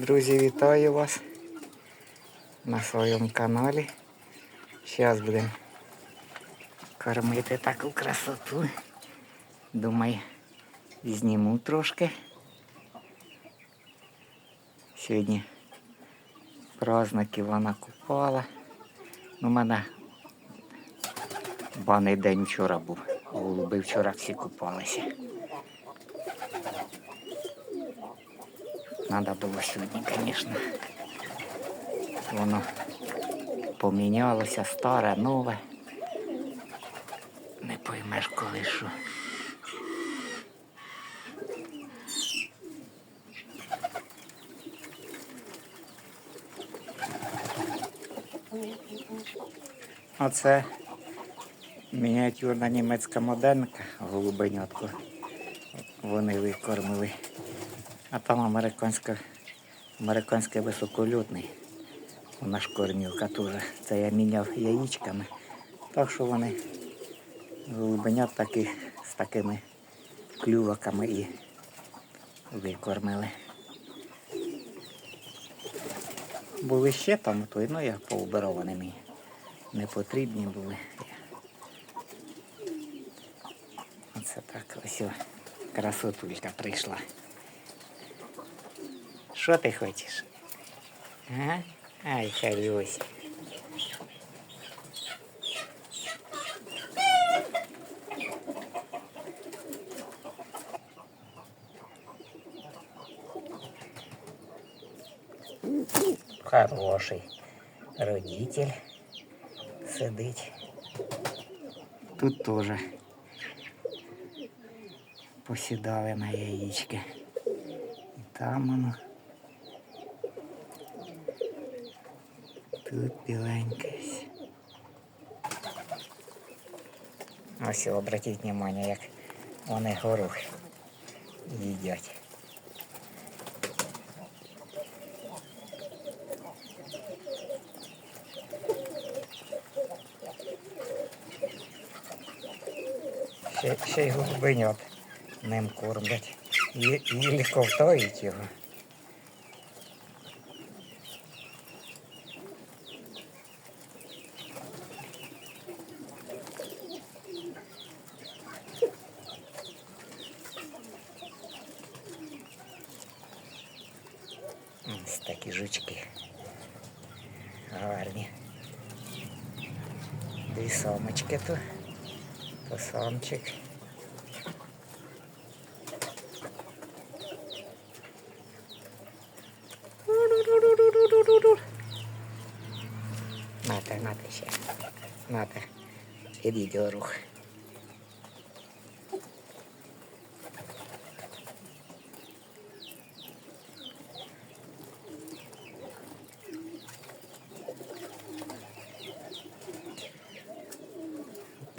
Друзі, вітаю вас на своєму каналі. Зараз будемо кормити таку красоту. Думаю, зніму трошки. Сьогодні праздники вона купала. У мене баний день вчора був. Голуби вчора всі купалися. Надо було сьогодні, звісно. Воно помінялося, старе, нове. Не поймеш коли що. Оце мініатюрна німецька модернка, голубенятко. Вони викормили. А там американська, американський високольотний. Вона ж кормілка теж. Це я міняв яєчками. Так що вони голубенят таких з такими клюваками і викормили. Були ще там, то ну я поубирав вони. Не потрібні були. Оце так ось красотулька прийшла. Що ти хочеш? А? Ай, Халюся. Хороший родитель сидить. Тут теж посідали на яєчки. І там воно. Тут біленькесь. Ось обратіть внимание, як вони горох їдять. Ще, ще й голубенят ним кормлять. Їлі ковтають його. Ось такі жучки. Гарні. Дві самочки тут. То самчик. Нате, нате ще. Нате. Ідіть о рух.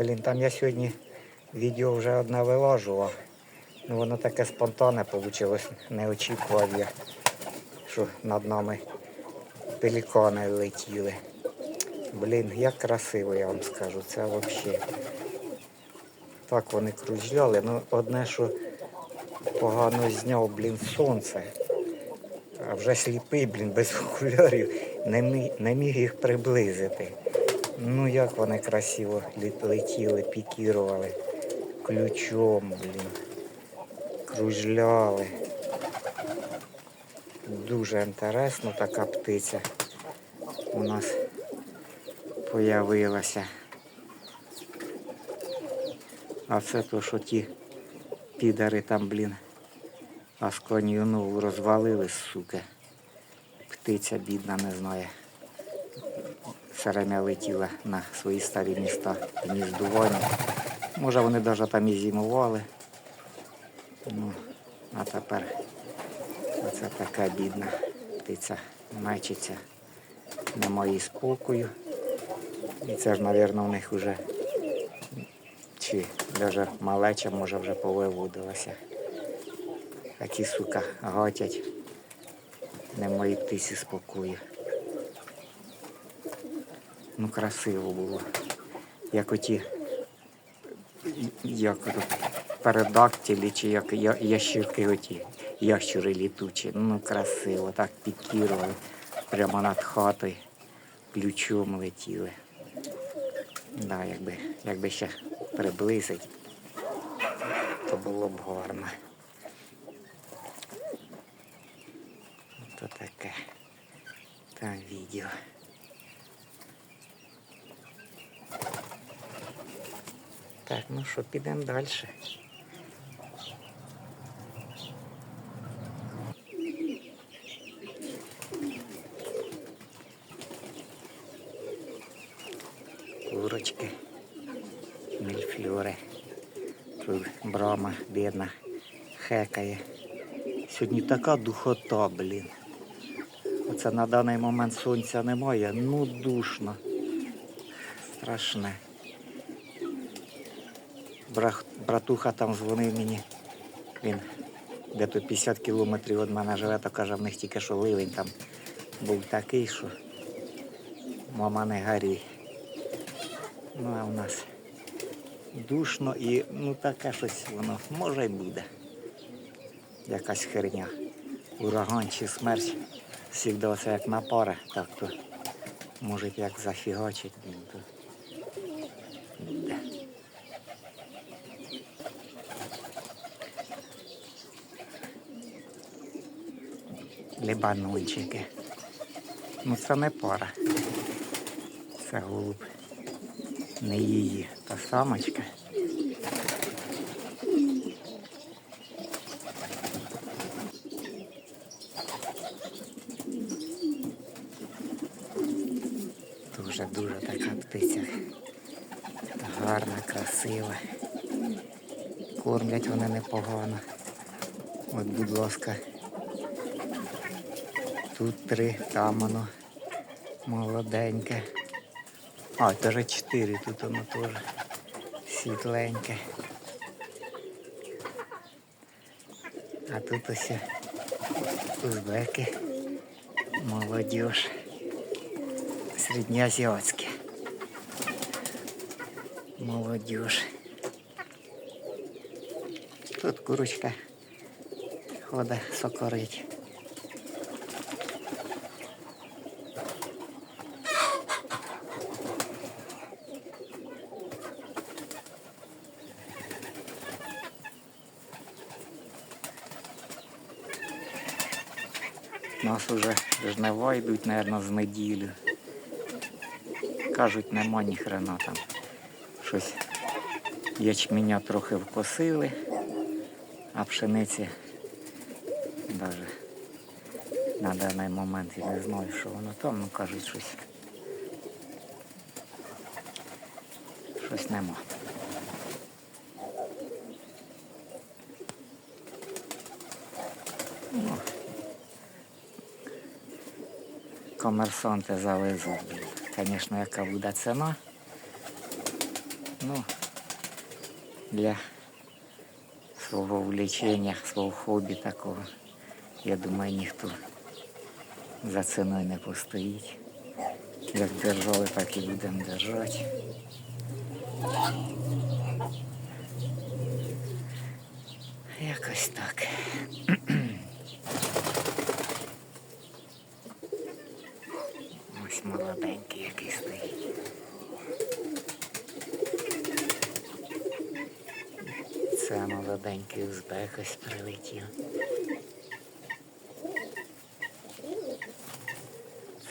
Блін, там я сьогодні відео вже одне вилажував. Ну воно таке спонтанне вийшло. Не очікував я, що над нами пелікани летіли. Блін, як красиво, я вам скажу, це взагалі. Так вони кружляли. Ну одне, що погано зняв, блін, сонце. А вже сліпий, блін, без окулярів, не міг, не міг їх приблизити. Ну як вони красиво летіли, пікірували ключом, блін. Кружляли. Дуже інтересно така птиця у нас появилася. А це то, що ті підари там, блін, асконію розвалили, суки. Птиця бідна не знає. Все летіла на свої старі міста гніздування. Може вони навіть там і зимували. Ну, а тепер оце така бідна птиця мечиться. Немає спокою. І це ж, мабуть, у них вже чи навіть малеча може вже повиводилася. Такі сука гатять. Немає птиці спокою. Ну, красиво було. Як оті як передактилі, чи як я- оті. ящури літучі. Ну, красиво, так пікірували. Прямо над хатою. Ключом летіли. Да, якби, якби ще приблизить, то було б гарно. То таке. Там відео. Так, ну що, підемо далі. Курочки, мільфлюри. Тут брама бідна, хекає. Сьогодні така духота, блін. Оце на даний момент сонця немає, ну душно. Страшне. Братуха там дзвонив мені. Він де-то 50 кілометрів від мене живе, то каже, в них тільки що ливень там був такий, що мама не горій. Ну а у нас душно і ну таке щось воно може й буде. Якась херня. Ураган чи смерть. Завжди оце як на пари, так то може як зафігачить, блін, то буде. Лібанунчики. Ну це не пара. Це голуб. Не її, та самочка. Дуже-дуже така птиця. Гарна, красива. Кормлять вони непогано. От, будь ласка. Тут три, там воно молоденьке. А, теж чотири, тут воно теж світленьке. А тут ось узбеки, молодіж, середньоазіатське. Молодіж. Тут курочка ходить сокорить. У нас уже жнива йдуть, мабуть, з неділю. Кажуть, нема ні хрена там. Щось ячменя трохи вкосили, а пшениці навіть на даний момент я не знаю, що воно там, ну кажуть щось. Щось нема. комерсанти завезуть. Звісно, яка буде ціна. Ну, для свого влечення, свого хобі такого, я думаю, ніхто за ціною не постоїть. Як держали, так і будемо держати. Якось так. Молоденький. Це молоденький узбек ось прилетів.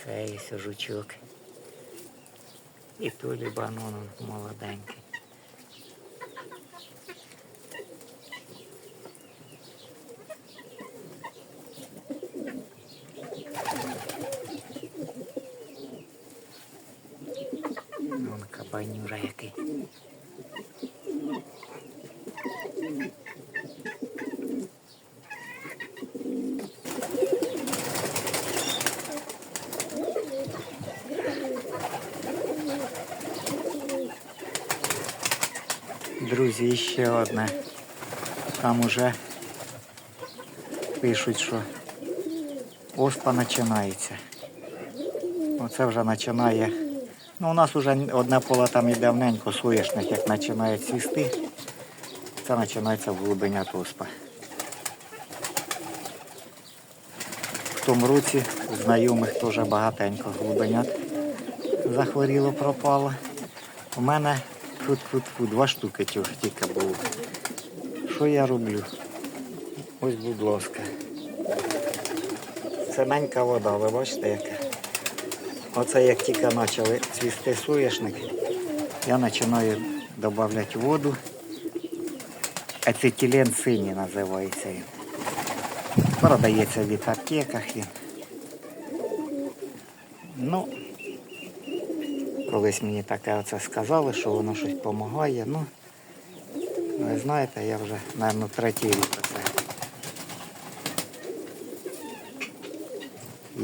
Це ось жучок. І то лібанон молоденький. Друзі, ще одне. Там уже пишуть, що оспа починається. Оце вже починає. Ну, у нас вже одне поле там і давненько соєшник, як починає цвісти, це починається в глибиня тоспа. тому році знайомих теж багатенько голубенят захворіло, пропало. У мене фу-фу-фу, два штуки тільки було. Що я роблю? Ось, будь ласка. Семенька вода, ви бачите яка? Оце як тільки почали цвісти соняшник, я починаю додавати воду. Ацетилен синій називається. Продається в аптеках. Ну, колись мені таке оце сказали, що воно щось допомагає. Ну, ви знаєте, я вже, мабуть, третій рік оце.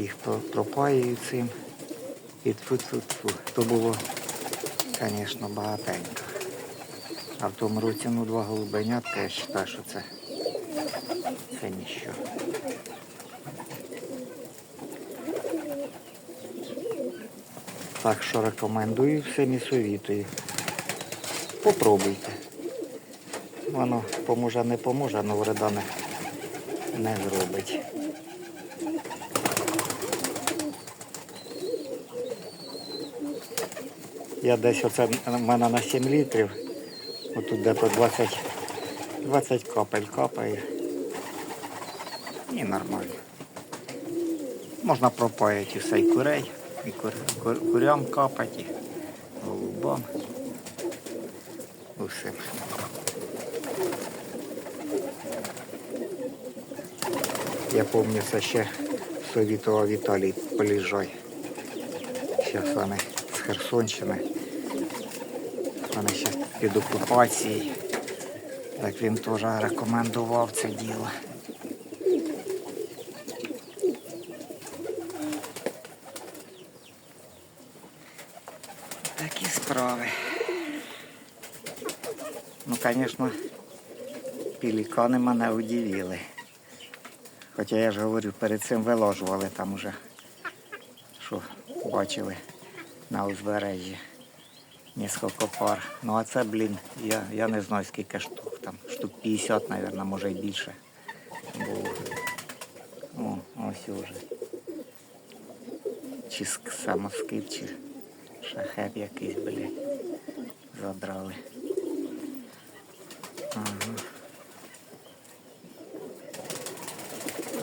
Їх про- пропаюю цим. І тфу-тфу-тфу. То було, звісно, багатенько. А в тому році ну два голубенятка, я вважаю, що це, це ніщо. Так що рекомендую всім і совітую. Попробуйте. Воно поможе, не поможе, але вреда не, не зробить. Я десь оце в мене на 7 літрів. Отут де 20, 20 капель капає. І нормально. Можна пропаяти все і курей, і кур, кур- курям капати, голубам. Усім. Я пам'ятаю, це ще совітував Віталій Поліжой. Зараз вони з Херсонщини. Вони зараз під окупацією. Так він теж рекомендував це діло. Такі справи. Ну, звісно, пелікани мене удивили. Хоча я ж говорю, перед цим виложували там уже, що бачили на узбережжі. Несколько пар. Ну а це, блін, я, я не знаю скільки штук там. Штук 50, мабуть, може і більше було. О, ось уже. Чи ск- самоскид, чи шахет якийсь, блін. Задрали.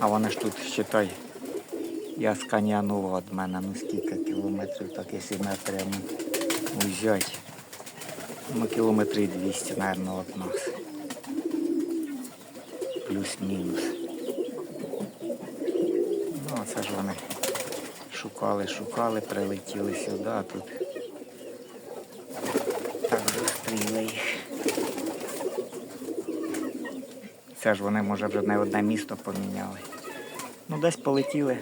А вони ж тут, считай, я сканянула від мене, ну скільки кілометрів, так якщо ми прямо взять. Ну, кілометрів 200, мабуть, від нас. Плюс-мінус. Ну, це ж вони шукали, шукали, прилетіли сюди, а тут так зустріли їх. Це ж вони, може, вже не одне місто поміняли. Ну, десь полетіли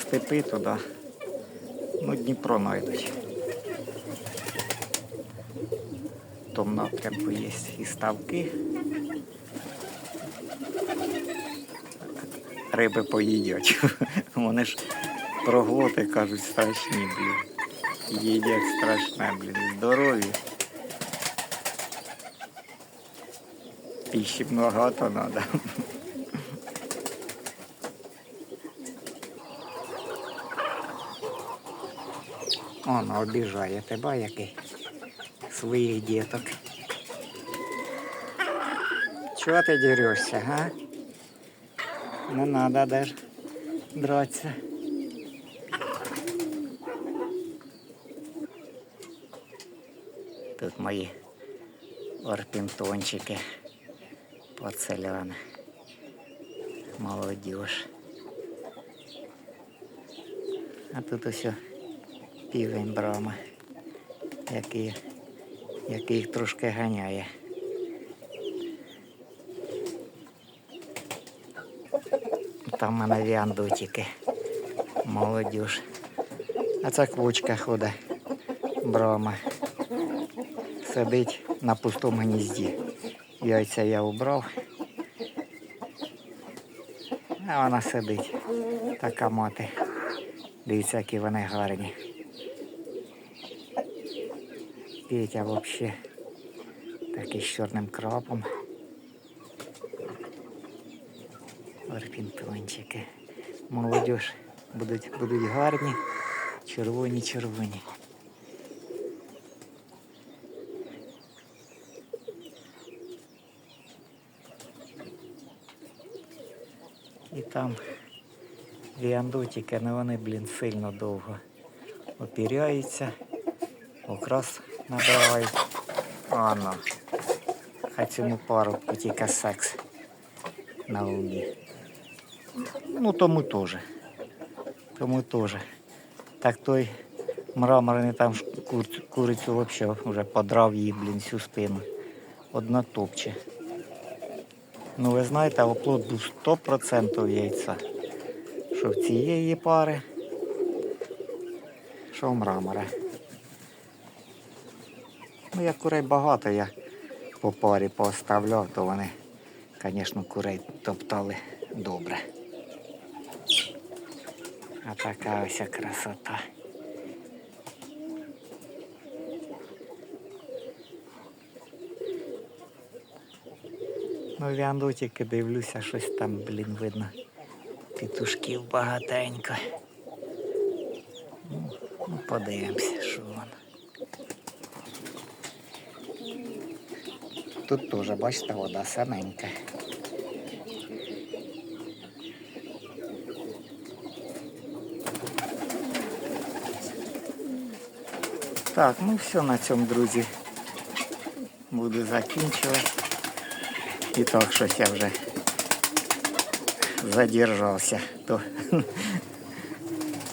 степи туди. Ну, Дніпро знайдуть. В тому напрямку є і ставки. Риби поїдять. Вони ж проглоти кажуть страшні, блін. Їдять страшне, блін. Здорові. Пищі багато треба. Он обіжає тебе який своїх діток. Чого ти дерешся, га? Не надо даже драться. Тут мої орпінтончики, поцеляни, молодіж. А тут ось півень брама, який, який їх трошки ганяє. Там в мене віандутики. Молодіж. А це квочка ходить. Брама. Сидить на пустому гнізді. Яйця я убрав. А вона сидить. Така мати. Дивіться, які вони гарні. Петя взагалі такий з чорним крапом. Орпінтончики. Молодіж будуть, будуть гарні, червоні, І там віандутики, але вони, блін, сильно довго опіряються, окрас набирають. А ну, хай цьому парубку тільки секс на умі. Ну, тому теж. Тому теж. Так той мраморний там курицю взагалі вже подрав її, блін, всю спину. Одна топче. Ну, ви знаєте, оплот був 100% яйця. Що в цієї пари, що в мрамора. Ну, як курей багато, я по парі поставляв, то вони, звісно, курей топтали добре. А така ось красота. Ну, віандутики дивлюся, щось там, блін, видно. Петушків багатенько. Ну, ну, подивимося, що воно. Тут теж, бачите, вода саменька. Так, ну все на цьому, друзі. Буду закінчувати. І так щось я вже задержався. То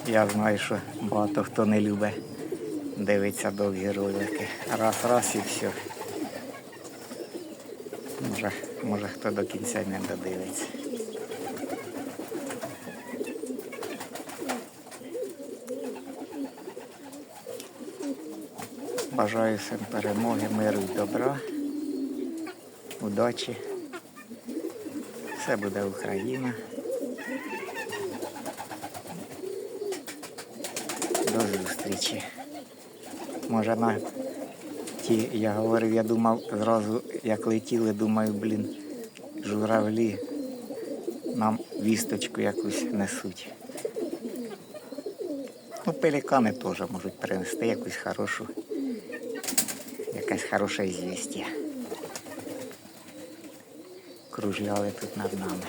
я знаю, що багато хто не любить дивитися довгі ролики. Раз, раз і все. Може, може хто до кінця не додивиться. Бажаю всім перемоги, миру і добра, удачі. Все буде Україна. До зустрічі. Може на ті, я говорив, я думав зразу, як летіли, думаю, блін, журавлі нам вісточку якусь несуть. Ну, пелікани теж можуть принести якусь хорошу, якесь хороше звістя. Кружляли тут над нами.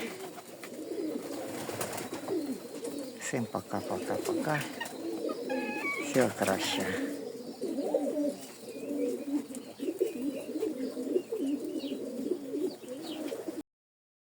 Всім пока-пока-пока. Всього кращого.